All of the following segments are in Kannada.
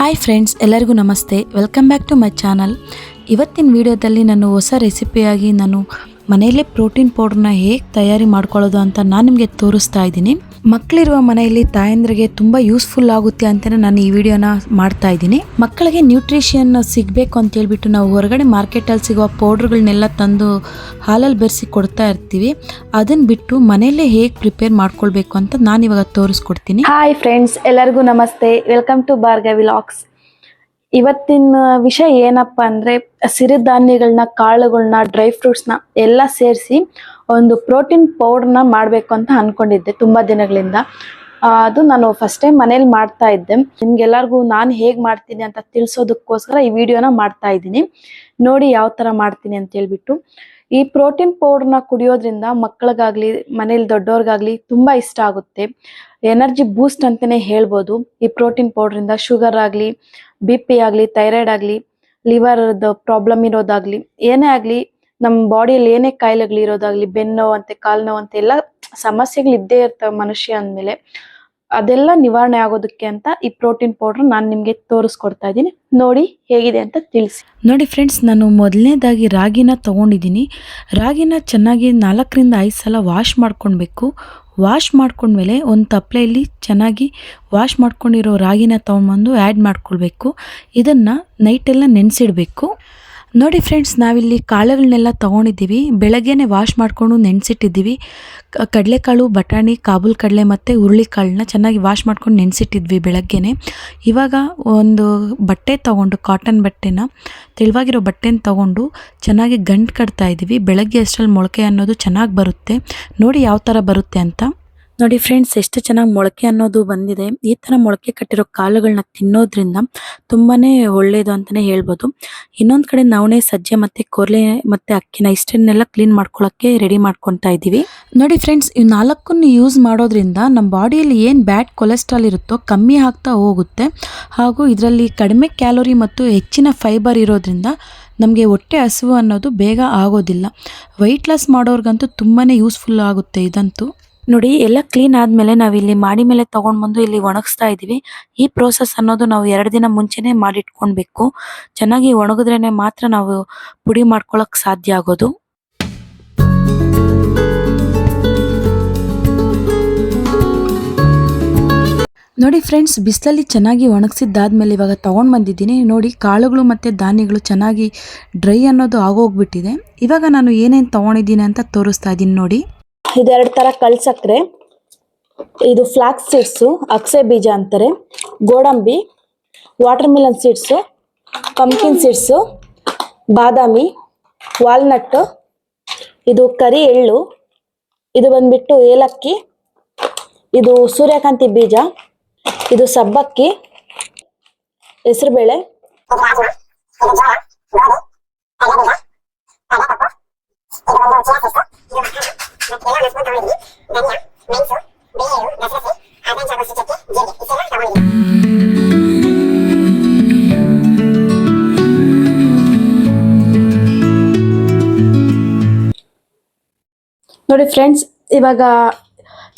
ಹಾಯ್ ಫ್ರೆಂಡ್ಸ್ ಎಲ್ಲರಿಗೂ ನಮಸ್ತೆ. Welcome back to my channel ಇವತ್ತಿನ ವಿಡಿಯೋದಲ್ಲಿ ನಾನು ಹೊಸ ರೆಸಿಪಿಯಾಗಿ ನಾನು ಮನೆಯಲ್ಲೇ ಪ್ರೋಟೀನ್ ಪೌಡರ್ನ ಹೇಗೆ ತಯಾರಿ ಮಾಡ್ಕೊಳ್ಳೋದು ಅಂತ ನಾನು ನಿಮಗೆ ತೋರಿಸ್ತಾ ಇದ್ದೀನಿ. ಮಕ್ಕಳಿರುವ ಮನೆಯಲ್ಲಿ ತಾಯಂದ್ರಿಗೆ ತುಂಬ ಯೂಸ್ಫುಲ್ ಆಗುತ್ತೆ ಅಂತಲೇ ನಾನು ಈ ವಿಡಿಯೋನ ಮಾಡ್ತಾ ಇದ್ದೀನಿ. ಮಕ್ಕಳಿಗೆ ನ್ಯೂಟ್ರಿಷನ್ ಸಿಗಬೇಕು ಅಂತ ಹೇಳ್ಬಿಟ್ಟು ನಾವು ಹೊರಗಡೆ ಮಾರ್ಕೆಟಲ್ಲಿ ಸಿಗುವ ಪೌಡ್ರ್ಗಳನ್ನೆಲ್ಲ ತಂದು ಹಾಲಲ್ಲಿ ಬೆರೆಸಿ ಕೊಡ್ತಾ ಇರ್ತೀವಿ. ಅದನ್ನು ಬಿಟ್ಟು ಮನೆಯಲ್ಲೇ ಹೇಗೆ ಪ್ರಿಪೇರ್ ಮಾಡ್ಕೊಳ್ಬೇಕು ಅಂತ ನಾನು ಇವಾಗ ತೋರಿಸ್ಕೊಡ್ತೀನಿ. ಹಾಯ್ ಫ್ರೆಂಡ್ಸ್ ಎಲ್ಲರಿಗೂ ನಮಸ್ತೆ. ವೆಲ್ಕಮ್ ಟು ಬಾರ್ಗವಿ ಲಾಕ್ಸ್ ಇವತ್ತಿನ ವಿಷಯ ಏನಪ್ಪಾ ಅಂದ್ರೆ ಸಿರಿಧಾನ್ಯಗಳನ್ನ ಕಾಳುಗಳನ್ನ ಡ್ರೈ ಫ್ರೂಟ್ಸ್ನ ಎಲ್ಲ ಸೇರಿಸಿ ಒಂದು ಪ್ರೋಟೀನ್ ಪೌಡರ್ನ ಮಾಡಬೇಕು ಅಂತ ಅನ್ಕೊಂಡಿದ್ದೆ ತುಂಬಾ ದಿನಗಳಿಂದ. ಅದು ನಾನು ಫಸ್ಟ್ ಟೈಮ್ ಮನೇಲಿ ಮಾಡ್ತಾ ಇದ್ದೆ. ನಿಮ್ಗೆಲ್ಲರಿಗೂ ನಾನು ಹೇಗೆ ಮಾಡ್ತೀನಿ ಅಂತ ತಿಳಿಸೋದಕ್ಕೋಸ್ಕರ ಈ ವಿಡಿಯೋನ ಮಾಡ್ತಾ ಇದ್ದೀನಿ. ನೋಡಿ ಯಾವ ಥರ ಮಾಡ್ತೀನಿ ಅಂತ ಹೇಳ್ಬಿಟ್ಟು. ಈ ಪ್ರೋಟೀನ್ ಪೌಡರ್ನ ಕುಡಿಯೋದ್ರಿಂದ ಮಕ್ಕಳಿಗಾಗ್ಲಿ, ಮನೇಲಿ ದೊಡ್ಡವ್ರಿಗಾಗ್ಲಿ ತುಂಬಾ ಇಷ್ಟ ಆಗುತ್ತೆ. ಎನರ್ಜಿ ಬೂಸ್ಟ್ ಅಂತಾನೆ ಹೇಳ್ಬೋದು. ಈ ಪ್ರೋಟೀನ್ ಪೌಡ್ರಿಂದ ಶುಗರ್ ಆಗಲಿ, ಬಿ ಪಿ ಆಗಲಿ, ಥೈರಾಯ್ಡ್ ಆಗಲಿ ಲಿವರ್ದ ಪ್ರಾಬ್ಲಮ್ ಇರೋದಾಗ್ಲಿ, ಏನೇ ಆಗಲಿ ನಮ್ಮ ಬಾಡಿಯಲ್ಲಿ ಏನೇ ಕಾಯಿಲೆಗಳು ಇರೋದಾಗ್ಲಿ ಬೆನ್ನೋ ಅಂತೆ, ಕಾಲು ನೋವು ಅಂತೆ, ಎಲ್ಲ ಸಮಸ್ಯೆಗಳು ಇದ್ದೇ ಇರ್ತವೆ ಮನುಷ್ಯ ಅಂದಮೇಲೆ. ಅದೆಲ್ಲ ನಿವಾರಣೆ ಆಗೋದಕ್ಕೆ ಅಂತ ಈ ಪ್ರೋಟೀನ್ ಪೌಡರ್ ನಾನು ನಿಮಗೆ ತೋರಿಸ್ಕೊಡ್ತಾ ಇದ್ದೀನಿ. ನೋಡಿ ಹೇಗಿದೆ ಅಂತ ತಿಳಿಸಿ. ನೋಡಿ ಫ್ರೆಂಡ್ಸ್ ನಾನು ಮೊದಲನೇದಾಗಿ ರಾಗಿನ ತೊಗೊಂಡಿದ್ದೀನಿ. ರಾಗಿನ ಚೆನ್ನಾಗಿ ನಾಲ್ಕರಿಂದ ಐದು ಸಲ ವಾಶ್ ಮಾಡ್ಕೊಳ್ಬೇಕು ವಾಶ್ ಮಾಡ್ಕೊಂಡ್ಮೇಲೆ ಒಂದು ತಪ್ಪಲೆಯಲ್ಲಿ ಚೆನ್ನಾಗಿ ವಾಶ್ ಮಾಡ್ಕೊಂಡಿರೋ ರಾಗಿನ ತೊಗೊಂಬಂದು ಆ್ಯಡ್ ಮಾಡ್ಕೊಳ್ಬೇಕು. ಇದನ್ನು ನೈಟೆಲ್ಲ ನೆನೆಸಿಡಬೇಕು. ನೋಡಿ ಫ್ರೆಂಡ್ಸ್, ನಾವಿಲ್ಲಿ ಕಾಳುಗಳನ್ನೆಲ್ಲ ತೊಗೊಂಡಿದ್ದೀವಿ. ಬೆಳಗ್ಗೆನೆ ವಾಶ್ ಮಾಡಿಕೊಂಡು ನೆನೆಸಿಟ್ಟಿದ್ದೀವಿ. ಕಡಲೆಕಾಳು, ಬಟಾಣಿ, ಕಾಬೂಲ್ ಕಡಲೆ ಮತ್ತು ಹುರುಳಿಕಾಳನ್ನ ಚೆನ್ನಾಗಿ ವಾಶ್ ಮಾಡ್ಕೊಂಡು ನೆನೆಸಿಟ್ಟಿದ್ವಿ ಬೆಳಗ್ಗೆನೆ. ಇವಾಗ ಒಂದು ಬಟ್ಟೆ ತೊಗೊಂಡು ಕಾಟನ್ ಬಟ್ಟೆನ, ತೆಳುವಾಗಿರೋ ಬಟ್ಟೆನ ತೊಗೊಂಡು ಚೆನ್ನಾಗಿ ಗಂಟು ಕಟ್ತಾ ಇದ್ದೀವಿ ಬೆಳಗ್ಗೆ ಅಷ್ಟರಲ್ಲಿ ಮೊಳಕೆ ಅನ್ನೋದು ಚೆನ್ನಾಗಿ ಬರುತ್ತೆ. ನೋಡಿ ಯಾವ ಥರ ಬರುತ್ತೆ ಅಂತ. ನೋಡಿ ಫ್ರೆಂಡ್ಸ್ ಎಷ್ಟು ಚೆನ್ನಾಗಿ ಮೊಳಕೆ ಅನ್ನೋದು ಬಂದಿದೆ. ಈ ಥರ ಮೊಳಕೆ ಕಟ್ಟಿರೋ ಕಾಳುಗಳನ್ನ ತಿನ್ನೋದ್ರಿಂದ ತುಂಬಾನೇ ಒಳ್ಳೆಯದು ಅಂತಲೇ ಹೇಳ್ಬೋದು. ಇನ್ನೊಂದು ಕಡೆ ನವಣೆ ಸಜ್ಜೆ ಮತ್ತು ಕೊರ್ಲೆ ಮತ್ತು ಅಕ್ಕಿನ ಇಷ್ಟನ್ನೆಲ್ಲ ಕ್ಲೀನ್ ಮಾಡ್ಕೊಳ್ಳೋಕ್ಕೆ ರೆಡಿ ಮಾಡ್ಕೊತಾ ಇದ್ದೀವಿ. ನೋಡಿ ಫ್ರೆಂಡ್ಸ್ ಇವು ನಾಲ್ಕನ್ನು ಯೂಸ್ ಮಾಡೋದ್ರಿಂದ ನಮ್ಮ ಬಾಡಿಯಲ್ಲಿ ಏನು ಬ್ಯಾಡ್ ಕೊಲೆಸ್ಟ್ರಾಲ್ ಇರುತ್ತೋ ಕಮ್ಮಿ ಆಗ್ತಾ ಹೋಗುತ್ತೆ. ಹಾಗೂ ಇದರಲ್ಲಿ ಕಡಿಮೆ ಕ್ಯಾಲೋರಿ ಮತ್ತು ಹೆಚ್ಚಿನ ಫೈಬರ್ ಇರೋದ್ರಿಂದ ನಮಗೆ ಹೊಟ್ಟೆ ಹಸಿವು ಅನ್ನೋದು ಬೇಗ ಆಗೋದಿಲ್ಲ. ವೆಯ್ಟ್ ಲಾಸ್ ಮಾಡೋರ್ಗಂತೂ ತುಂಬಾ ಯೂಸ್ಫುಲ್ ಆಗುತ್ತೆ ಇದಂತೂ. ನೋಡಿ, ಎಲ್ಲ ಕ್ಲೀನ್ ಆದಮೇಲೆ ನಾವಿಲ್ಲಿ ಮಾಡಿ ಮೇಲೆ ತಗೊಂಡ್ ಬಂದು ಇಲ್ಲಿ ಒಣಗಿಸ್ತಾ ಇದೀವಿ. ಈ ಪ್ರೋಸೆಸ್ ಅನ್ನೋದು ನಾವು ಎರಡು ದಿನ ಮುಂಚೆನೇ ಮಾಡಿಟ್ಕೊಳ್ಬೇಕು ಚೆನ್ನಾಗಿ ಒಣಗಿದ್ರೇನೆ ಮಾತ್ರ ನಾವು ಪುಡಿ ಮಾಡ್ಕೊಳಕ್ ಸಾಧ್ಯ ಆಗೋದು. ನೋಡಿ ಫ್ರೆಂಡ್ಸ್ ಬಿಸಿಲಲ್ಲಿ ಚೆನ್ನಾಗಿ ಒಣಗಿಸಿದ್ದಾದ್ಮೇಲೆ ಇವಾಗ ತೊಗೊಂಡು ಬಂದಿದ್ದೀನಿ. ನೋಡಿ, ಕಾಳುಗಳು ಮತ್ತು ಧಾನ್ಯಗಳು ಚೆನ್ನಾಗಿ ಡ್ರೈ ಅನ್ನೋದು ಆಗೋಗ್ಬಿಟ್ಟಿದೆ. ಇವಾಗ ನಾನು ಏನೇನು ತೊಗೊಂಡಿದ್ದೀನಿ ಅಂತ ತೋರಿಸ್ತಾ ಇದ್ದೀನಿ ನೋಡಿ. ಇದೆರಡು ಥರ ಕಳ್ಸಕ್ರೆ ಇದು ಫ್ಲಾಕ್ಸ್ ಸೀಡ್ಸು ಅಕ್ಸೆ ಬೀಜ ಅಂತಾರೆ, ಗೋಡಂಬಿ water Milan seeds pumpkin seeds ಬಾದಾಮಿ ವಾಲ್ನಟ್ಟು ಇದು ಕರಿ ಎಳ್ಳು, ಇದು ಬಂದ್ಬಿಟ್ಟು ಏಲಕ್ಕಿ, ಇದು ಸೂರ್ಯಕಾಂತಿ ಬೀಜ, ಇದು ಸಬ್ಬಕ್ಕಿ ಹೆಸರುಬೇಳೆ ನೋಡಿ ಫ್ರೆಂಡ್ಸ್ ಇವಾಗ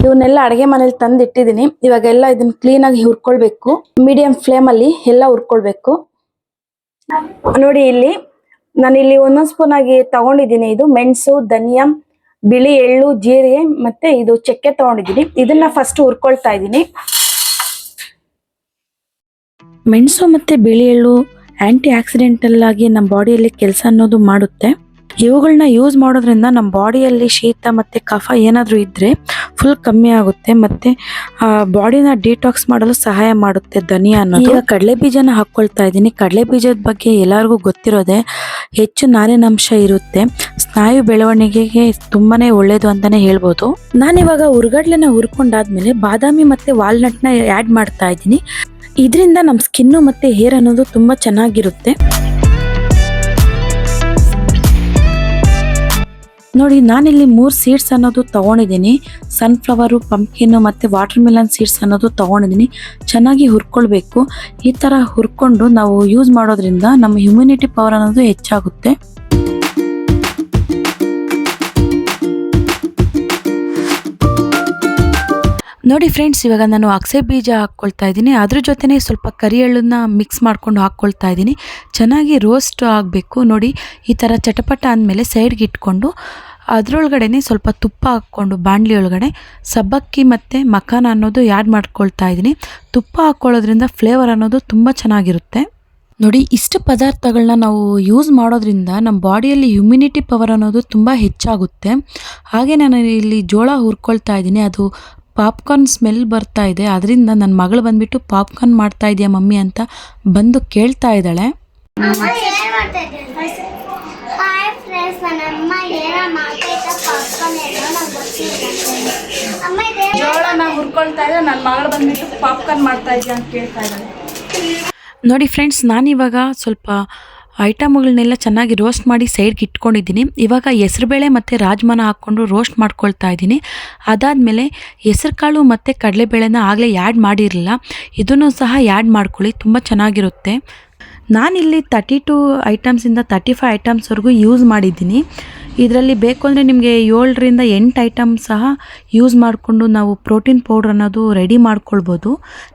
ಇವನ್ನೆಲ್ಲ ಅಡುಗೆ ಮನೇಲಿ ತಂದು ಇಟ್ಟಿದ್ದೀನಿ ಇವಾಗ ಎಲ್ಲ ಇದನ್ನ ಕ್ಲೀನಾಗಿ ಹುರ್ಕೊಳ್ಬೇಕು. ಮೀಡಿಯಂ ಫ್ಲೇಮಲ್ಲಿ ಎಲ್ಲ ಹುರ್ಕೊಳ್ಬೇಕು. ನೋಡಿ ಇಲ್ಲಿ ನಾನು ಇಲ್ಲಿ ಒಂದೊಂದು ಸ್ಪೂನ್ ಆಗಿ ತಗೊಂಡಿದ್ದೀನಿ. ಇದು ಮೆಣಸು, ಧನಿಯಾ ಬಿಳಿ ಎಳ್ಳು, ಜೀರಿಗೆ ಮತ್ತೆ ಇದು ಚಕ್ಕೆ ತಗೊಂಡಿದ್ದೀನಿ. ಇದನ್ನ ಫಸ್ಟ್ ಹುರ್ಕೊಳ್ತಾ ಇದ್ದೀನಿ. ಮೆಣಸು ಮತ್ತೆ ಬಿಳಿ ಎಳ್ಳು ಆಂಟಿ ಆಕ್ಸಿಡೆಂಟಲ್ ಆಗಿ ನಮ್ಮ ಬಾಡಿಯಲ್ಲಿ ಕೆಲಸ ಅನ್ನೋದು ಮಾಡುತ್ತೆ. ಇವುಗಳನ್ನ ಯೂಸ್ ಮಾಡೋದ್ರಿಂದ ನಮ್ಮ ಬಾಡಿಯಲ್ಲಿ ಶೀತ ಮತ್ತು ಕಫ ಏನಾದರೂ ಇದ್ದರೆ ಫುಲ್ ಕಮ್ಮಿ ಆಗುತ್ತೆ ಮತ್ತು ಬಾಡಿನ ಡಿಟಾಕ್ಸ್ ಮಾಡಲು ಸಹಾಯ ಮಾಡುತ್ತೆ ಧನಿಯಾ ಅನ್ನೋದು. ಈಗ ಕಡಲೆ ಬೀಜನ ಹಾಕ್ಕೊಳ್ತಾ ಇದ್ದೀನಿ. ಕಡಲೆ ಬೀಜದ ಬಗ್ಗೆ ಎಲ್ಲರಿಗೂ ಗೊತ್ತಿರೋದೆ ಹೆಚ್ಚು ನಾರಿನಂಶ ಇರುತ್ತೆ. ಸ್ನಾಯು ಬೆಳವಣಿಗೆಗೆ ತುಂಬಾ ಒಳ್ಳೇದು ಅಂತಾನೆ ಹೇಳ್ಬೋದು. ನಾನಿವಾಗ ಹುರ್ಗಡ್ಲೆನ ಹುರ್ಕೊಂಡಾದ್ಮೇಲೆ ಬಾದಾಮಿ ಮತ್ತು ವಾಲ್ನಟ್ನ ಆ್ಯಡ್ ಮಾಡ್ತಾ ಇದ್ದೀನಿ. ಇದರಿಂದ ನಮ್ಮ ಸ್ಕಿನ್ನು ಮತ್ತು ಹೇರ್ ಅನ್ನೋದು ತುಂಬ ಚೆನ್ನಾಗಿರುತ್ತೆ. ನೋಡಿ, ನಾನಿಲ್ಲಿ ಮೂರು ಸೀಡ್ಸ್ ಅನ್ನೋದು ತೊಗೊಂಡಿದ್ದೀನಿ. ಸನ್ಫ್ಲವರು ಪಂಪ್ಕಿನ್ನು ಮತ್ತು ವಾಟರ್ ಮಿಲನ್ ಸೀಡ್ಸ್ ಅನ್ನೋದು ತೊಗೊಂಡಿದ್ದೀನಿ. ಚೆನ್ನಾಗಿ ಹುರ್ಕೊಳ್ಬೇಕು. ಈ ಥರ ಹುರ್ಕೊಂಡು ನಾವು ಯೂಸ್ ಮಾಡೋದ್ರಿಂದ ನಮ್ಮ ಹ್ಯುಮಿನಿಟಿ ಪವರ್ ಅನ್ನೋದು ಹೆಚ್ಚಾಗುತ್ತೆ. ನೋಡಿ ಫ್ರೆಂಡ್ಸ್ ಇವಾಗ ನಾನು ಅಗಸೆ ಬೀಜ ಹಾಕ್ಕೊಳ್ತಾ ಇದ್ದೀನಿ. ಅದ್ರ ಜೊತೆನೇ ಸ್ವಲ್ಪ ಕರಿ ಎಳ್ಳನ್ನ ಮಿಕ್ಸ್ ಮಾಡ್ಕೊಂಡು ಹಾಕ್ಕೊಳ್ತಾ ಇದ್ದೀನಿ. ಚೆನ್ನಾಗಿ ರೋಸ್ಟ್ ಆಗಬೇಕು. ನೋಡಿ, ಈ ಥರ ಚಟಪಟ ಅಂದಮೇಲೆ ಸೈಡ್ಗೆ ಇಟ್ಕೊಂಡು ಅದರೊಳಗಡೆ ಸ್ವಲ್ಪ ತುಪ್ಪ ಹಾಕ್ಕೊಂಡು ಬಾಣಲಿ ಒಳಗಡೆ ಸಬ್ಬಕ್ಕಿ ಮತ್ತು ಮಖಾನ ಅನ್ನೋದು ಆ್ಯಡ್ ಮಾಡ್ಕೊಳ್ತಾ ಇದ್ದೀನಿ. ತುಪ್ಪ ಹಾಕ್ಕೊಳ್ಳೋದ್ರಿಂದ ಫ್ಲೇವರ್ ಅನ್ನೋದು ತುಂಬ ಚೆನ್ನಾಗಿರುತ್ತೆ. ನೋಡಿ, ಇಷ್ಟು ಪದಾರ್ಥಗಳನ್ನ ನಾವು ಯೂಸ್ ಮಾಡೋದ್ರಿಂದ ನಮ್ಮ ಬಾಡಿಯಲ್ಲಿ ಹ್ಯುಮಿನಿಟಿ ಪವರ್ ಅನ್ನೋದು ತುಂಬ ಹೆಚ್ಚಾಗುತ್ತೆ. ಹಾಗೆ ನಾನು ಇಲ್ಲಿ ಜೋಳ ಹುರ್ಕೊಳ್ತಾ ಇದ್ದೀನಿ. ಅದು ಪಾಪ್ಕಾರ್ನ್ ಸ್ಮೆಲ್ ಬರ್ತಾ ಇದೆ. ಅದರಿಂದ ನನ್ನ ಮಗಳು ಬಂದ್ಬಿಟ್ಟು ಪಾಪ್ಕಾರ್ನ್ ಮಾಡ್ತಾ ಇದೆಯಾ ಮಮ್ಮಿ ಅಂತ ಬಂದು ಕೇಳ್ತಾ ಇದ್ದಾಳೆ. ಅಮ್ಮ ಏನ್ ಮಾಡ್ತಾ ಇದ್ದೀರಿ ಹಾಯ್ ಫ್ರೆಂಡ್ಸ್ ನನ್ನ ಅಮ್ಮ ಏನ ಮಾಡ್ತಾ ಇದ್ದ ಪಾಪ್ಕಾರ್ನ್ ಜೋಳನ ಹುರ್ಕೊಳ್ತಾ ನನ್ನ ಮಗಳು ಬಂದ್ಬಿಟ್ಟು ಮಾಡ್ತಾ ಅಂತ ಕೇಳ್ತಾ ಇದ್ದಾಳೆ. ನೋಡಿ ಫ್ರೆಂಡ್ಸ್ ನಾನಿವಾಗ ಸ್ವಲ್ಪ ಐಟಮ್ಗಳನ್ನೆಲ್ಲ ಚೆನ್ನಾಗಿ ರೋಸ್ಟ್ ಮಾಡಿ ಸೈಡ್ಗೆ ಇಟ್ಕೊಂಡಿದ್ದೀನಿ. ಇವಾಗ ಹೆಸರುಬೇಳೆ ಮತ್ತು ರಾಜ್ಮಾನ ಹಾಕ್ಕೊಂಡು ರೋಸ್ಟ್ ಮಾಡ್ಕೊಳ್ತಾ ಇದ್ದೀನಿ. ಅದಾದಮೇಲೆ ಹೆಸರು ಕಾಳು ಮತ್ತು ಕಡಲೆಬೇಳೆನ ಆಗಲೇ ಆ್ಯಡ್ ಮಾಡಿರಲಿಲ್ಲ. ಇದನ್ನು ಸಹ ಆ್ಯಡ್ ಮಾಡ್ಕೊಳ್ಳಿ, ತುಂಬ ಚೆನ್ನಾಗಿರುತ್ತೆ. ನಾನಿಲ್ಲಿ ತರ್ಟಿ ಟು ಐಟಮ್ಸಿಂದ ತರ್ಟಿ ಫೈವ್ ಐಟಮ್ಸ್ವರೆಗೂ ಯೂಸ್ ಮಾಡಿದ್ದೀನಿ. ಇದರಲ್ಲಿ ಬೇಕು ಅಂದರೆ ನಿಮಗೆ ಏಳರಿಂದ ಎಂಟು ಐಟಮ್ ಸಹ ಯೂಸ್ ಮಾಡಿಕೊಂಡು ನಾವು ಪ್ರೋಟೀನ್ ಪೌಡ್ರ್ ಅನ್ನೋದು ರೆಡಿ ಮಾಡ್ಕೊಳ್ಬೋದು.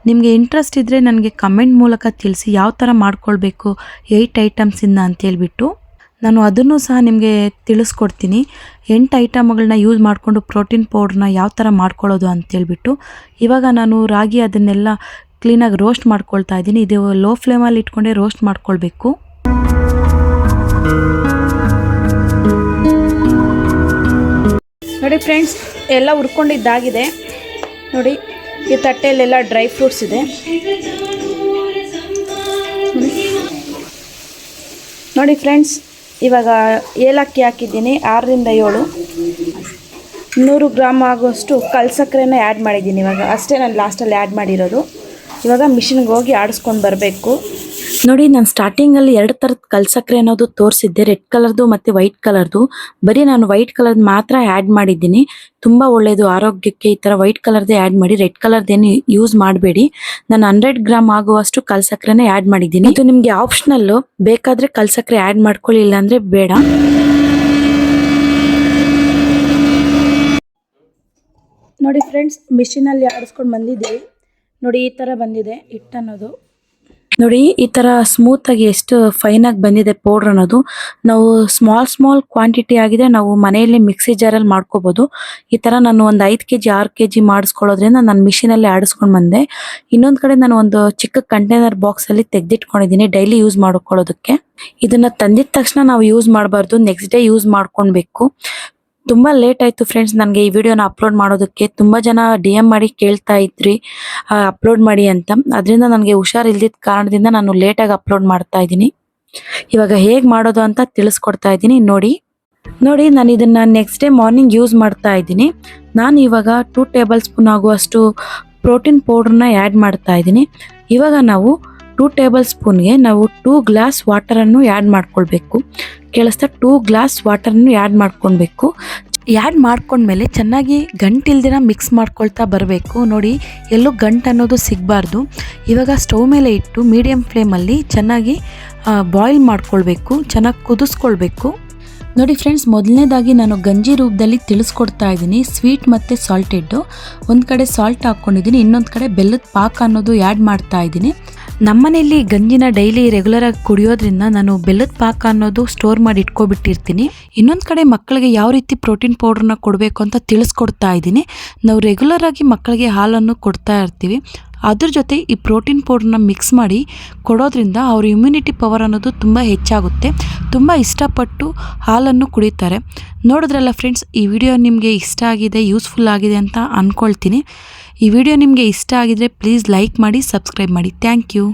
ನಿಮಗೆ ಇಂಟ್ರೆಸ್ಟ್ ಇದ್ದರೆ ನನಗೆ ಕಮೆಂಟ್ ಮೂಲಕ ತಿಳಿಸಿ ಯಾವ ಥರ ಮಾಡ್ಕೊಳ್ಬೇಕು ಏಯ್ಟ್ ಐಟಮ್ಸಿಂದ ಅಂತೇಳ್ಬಿಟ್ಟು ನಾನು ಅದನ್ನು ಸಹ ನಿಮಗೆ ತಿಳಿಸ್ಕೊಡ್ತೀನಿ. ಎಂಟು ಐಟಮ್ಗಳನ್ನ ಯೂಸ್ ಮಾಡಿಕೊಂಡು ಪ್ರೋಟೀನ್ ಪೌಡ್ರನ್ನ ಯಾವ ಥರ ಮಾಡ್ಕೊಳ್ಳೋದು ಅಂತೇಳ್ಬಿಟ್ಟು ಇವಾಗ ನಾನು ರಾಗಿ ಅದನ್ನೆಲ್ಲ ಕ್ಲೀನಾಗಿ ರೋಸ್ಟ್ ಮಾಡ್ಕೊಳ್ತಾ ಇದ್ದೀನಿ. ಇದು ಲೋ ಫ್ಲೇಮಲ್ಲಿ ಇಟ್ಕೊಂಡೆ ರೋಸ್ಟ್ ಮಾಡ್ಕೊಳ್ಬೇಕು. ನೋಡಿ ಫ್ರೆಂಡ್ಸ್ ಎಲ್ಲ ಹುರ್ಕೊಂಡಿದ್ದಾಗಿದೆ. ನೋಡಿ, ಈ ತಟ್ಟೆಯಲ್ಲೆಲ್ಲ ಡ್ರೈ ಫ್ರೂಟ್ಸ್ ಇದೆ. ನೋಡಿ ಫ್ರೆಂಡ್ಸ್ ಇವಾಗ ಏಲಕ್ಕಿ ಹಾಕಿದ್ದೀನಿ, ಆರರಿಂದ ಏಳು. ನೂರು ಗ್ರಾಮ್ ಆಗೋಷ್ಟು ಕಲ್ ಸಕ್ಕರೆನ ಆ್ಯಡ್ ಮಾಡಿದ್ದೀನಿ ಇವಾಗ. ಅಷ್ಟೇ ನಾನು ಲಾಸ್ಟಲ್ಲಿ ಆ್ಯಡ್ ಮಾಡಿರೋದು. ಇವಾಗ ಮಿಷಿನ್ಗೆ ಹೋಗಿ ಆಡಿಸ್ಕೊಂಡು ಬರಬೇಕು. ನೋಡಿ, ನಾನು ಸ್ಟಾರ್ಟಿಂಗ್ ಅಲ್ಲಿ ಎರಡು ಥರದ ಕಲ್ಸಕ್ರೆ ಅನ್ನೋದು ತೋರಿಸಿದ್ದೆ. ರೆಡ್ ಕಲರ್ದು ಮತ್ತೆ ವೈಟ್ ಕಲರ್ದು ಬರೀ ನಾನು ವೈಟ್ ಕಲರ್ ಮಾತ್ರ ಆ್ಯಡ್ ಮಾಡಿದ್ದೀನಿ. ತುಂಬಾ ಒಳ್ಳೆಯದು ಆರೋಗ್ಯಕ್ಕೆ ಈ ತರ ವೈಟ್ ಕಲರ್ದೇ ಆ್ಯಡ್ ಮಾಡಿ ರೆಡ್ ಕಲರ್ದೇನು ಯೂಸ್ ಮಾಡಬೇಡಿ. ನಾನು ಹಂಡ್ರೆಡ್ ಗ್ರಾಮ್ ಆಗುವಷ್ಟು ಕಲ್ಸಕ್ರೆನೇ ಆ್ಯಡ್ ಮಾಡಿದ್ದೀನಿ. ಇದು ನಿಮಗೆ ಆಪ್ಷನಲ್ ಬೇಕಾದ್ರೆ ಕಲ್ಸಕ್ರೆ ಆ್ಯಡ್ ಮಾಡ್ಕೊಳ್ಳಿ, ಇಲ್ಲಾಂದ್ರೆ ಬೇಡ. ನೋಡಿ ಫ್ರೆಂಡ್ಸ್ ಮಿಷಿನಲ್ಲಿ ಆಡಿಸ್ಕೊಂಡು ಬಂದಿದ್ದೀವಿ ನೋಡಿ ಈ ಥರ ಬಂದಿದೆ ಹಿಟ್ಟು ಅನ್ನೋದು. ನೋಡಿ, ಈ ತರ ಸ್ಮೂತ್ ಆಗಿ ಎಷ್ಟು ಫೈನ್ ಆಗಿ ಬಂದಿದೆ ಪೌಡರ್ ಅನ್ನೋದು. ನಾವು ಸ್ಮಾಲ್ ಸ್ಮಾಲ್ ಕ್ವಾಂಟಿಟಿ ಆಗಿದೆ ನಾವು ಮನೆಯಲ್ಲಿ ಮಿಕ್ಸಿ ಜಾರಲ್ಲಿ ಮಾಡ್ಕೋಬಹುದು ಈ ತರ ನಾನು ಒಂದು ಐದು ಕೆಜಿ, ಆರು ಕೆ ಜಿ ಮಾಡಿಸ್ಕೊಳ್ಳೋದ್ರಿಂದ ನಾನು ಮಿಷಿನಲ್ಲಿ ಆಡಿಸ್ಕೊಂಡು ಬಂದೆ. ಇನ್ನೊಂದು ಕಡೆ ನಾನು ಒಂದು ಚಿಕ್ಕ ಕಂಟೈನರ್ ಬಾಕ್ಸ್ ಅಲ್ಲಿ ತೆಗೆದಿಟ್ಕೊಂಡಿದ್ದೀನಿ ಡೈಲಿ ಯೂಸ್ ಮಾಡ್ಕೊಳ್ಳೋದಕ್ಕೆ. ಇದನ್ನ ತಂದಿದ ತಕ್ಷಣ ನಾವು ಯೂಸ್ ಮಾಡಬಾರ್ದು ನೆಕ್ಸ್ಟ್ ಡೇ ಯೂಸ್ ಮಾಡ್ಕೊಳ್ಬೇಕು ತುಂಬ ಲೇಟ್ ಆಯಿತು ಫ್ರೆಂಡ್ಸ್ ನನಗೆ ಈ ವಿಡಿಯೋನ ಅಪ್ಲೋಡ್ ಮಾಡೋದಕ್ಕೆ. ತುಂಬ ಜನ ಡಿ ಎಂ ಮಾಡಿ ಕೇಳ್ತಾ ಇದ್ರಿ ಅಪ್ಲೋಡ್ ಮಾಡಿ ಅಂತ. ಅದರಿಂದ ನನಗೆ ಹುಷಾರಿಲ್ದಿದ್ದ ಕಾರಣದಿಂದ ನಾನು ಲೇಟಾಗಿ ಅಪ್ಲೋಡ್ ಮಾಡ್ತಾ ಇದ್ದೀನಿ. ಇವಾಗ ಹೇಗೆ ಮಾಡೋದು ಅಂತ ತಿಳಿಸ್ಕೊಡ್ತಾ ಇದ್ದೀನಿ. ನೋಡಿ ನೋಡಿ ನಾನು ಇದನ್ನು ನೆಕ್ಸ್ಟ್ ಡೇ ಮಾರ್ನಿಂಗ್ ಯೂಸ್ ಮಾಡ್ತಾ ಇದ್ದೀನಿ. ನಾನು ಇವಾಗ ಟೂ ಟೇಬಲ್ ಸ್ಪೂನ್ ಆಗುವಷ್ಟು ಪ್ರೋಟೀನ್ ಪೌಡ್ರನ್ನ ಆ್ಯಡ್ ಮಾಡ್ತಾ ಇದ್ದೀನಿ. ಇವಾಗ ನಾವು ಟೂ ಟೇಬಲ್ ಸ್ಪೂನ್ಗೆ ನಾವು ಟೂ ಗ್ಲಾಸ್ ವಾಟರನ್ನು ಆ್ಯಡ್ ಮಾಡ್ಕೊಳ್ಬೇಕು. ಕೇಳಿಸ್ತಾ ಟೂ ಗ್ಲಾಸ್ ವಾಟರನ್ನು ಆ್ಯಡ್ ಮಾಡ್ಕೊಳ್ಬೇಕು. ಆ್ಯಡ್ ಮಾಡ್ಕೊಂಡ್ಮೇಲೆ ಚೆನ್ನಾಗಿ ಗಂಟಿಲ್ದಿರ ಮಿಕ್ಸ್ ಮಾಡ್ಕೊಳ್ತಾ ಬರಬೇಕು. ನೋಡಿ, ಎಲ್ಲೂ ಗಂಟು ಅನ್ನೋದು ಸಿಗಬಾರ್ದು. ಇವಾಗ ಸ್ಟವ್ ಮೇಲೆ ಇಟ್ಟು ಮೀಡಿಯಮ್ ಫ್ಲೇಮಲ್ಲಿ ಚೆನ್ನಾಗಿ ಬಾಯ್ಲ್ ಮಾಡ್ಕೊಳ್ಬೇಕು, ಚೆನ್ನಾಗಿ ಕುದಿಸ್ಕೊಳ್ಬೇಕು. ನೋಡಿ ಫ್ರೆಂಡ್ಸ್ ಮೊದಲನೇದಾಗಿ ನಾನು ಗಂಜಿ ರೂಪದಲ್ಲಿ ತಿಳಿಸ್ಕೊಡ್ತಾ ಇದ್ದೀನಿ. ಸ್ವೀಟ್ ಮತ್ತು ಸಾಲ್ಟೆಡ್ಡು ಒಂದು ಕಡೆ ಸಾಲ್ಟ್ ಹಾಕ್ಕೊಂಡಿದ್ದೀನಿ ಇನ್ನೊಂದು ಕಡೆ ಬೆಲ್ಲದ ಪಾಕ ಅನ್ನೋದು ಆ್ಯಡ್ ಮಾಡ್ತಾ ಇದ್ದೀನಿ. ನಮ್ಮನೇಲಿ ಗಂಜಿನ ಡೈಲಿ ರೆಗ್ಯುಲರ್ ಆಗಿ ಕುಡಿಯೋದ್ರಿಂದ ನಾನು ಬೆಲ್ಲದ ಪಾಕ ಅನ್ನೋದು ಸ್ಟೋರ್ ಮಾಡಿ ಇಟ್ಕೊಬಿಟ್ಟಿರ್ತೀನಿ. ಇನ್ನೊಂದು ಕಡೆ ಮಕ್ಕಳಿಗೆ ಯಾವ ರೀತಿ ಪ್ರೋಟೀನ್ ಪೌಡ್ರನ್ನ ಕೊಡಬೇಕು ಅಂತ ತಿಳಿಸ್ಕೊಡ್ತಾ ಇದ್ದೀನಿ. ನಾವು ರೆಗ್ಯುಲರ್ ಆಗಿ ಮಕ್ಕಳಿಗೆ ಹಾಲನ್ನು ಕೊಡ್ತಾ ಇರ್ತೀವಿ. ಅದ್ರ ಜೊತೆ ಈ ಪ್ರೋಟೀನ್ ಪೌಡ್ರನ್ನ ಮಿಕ್ಸ್ ಮಾಡಿ ಕೊಡೋದ್ರಿಂದ ಅವ್ರ ಇಮ್ಯುನಿಟಿ ಪವರ್ ಅನ್ನೋದು ತುಂಬ ಹೆಚ್ಚಾಗುತ್ತೆ. ತುಂಬ ಇಷ್ಟಪಟ್ಟು ಹಾಲನ್ನು ಕುಡಿತಾರೆ. ನೋಡಿದ್ರಲ್ಲ ಫ್ರೆಂಡ್ಸ್ ಈ ವಿಡಿಯೋ ನಿಮಗೆ ಇಷ್ಟ ಆಗಿದೆ ಯೂಸ್ಫುಲ್ ಆಗಿದೆ ಅಂತ ಅಂದ್ಕೊಳ್ತೀನಿ ಈ ವಿಡಿಯೋ ನಿಮಗೆ ಇಷ್ಟ ಆಗಿದರೆ ಪ್ಲೀಸ್ ಲೈಕ್ ಮಾಡಿ ಸಬ್ಸ್ಕ್ರೈಬ್ ಮಾಡಿ. Thank you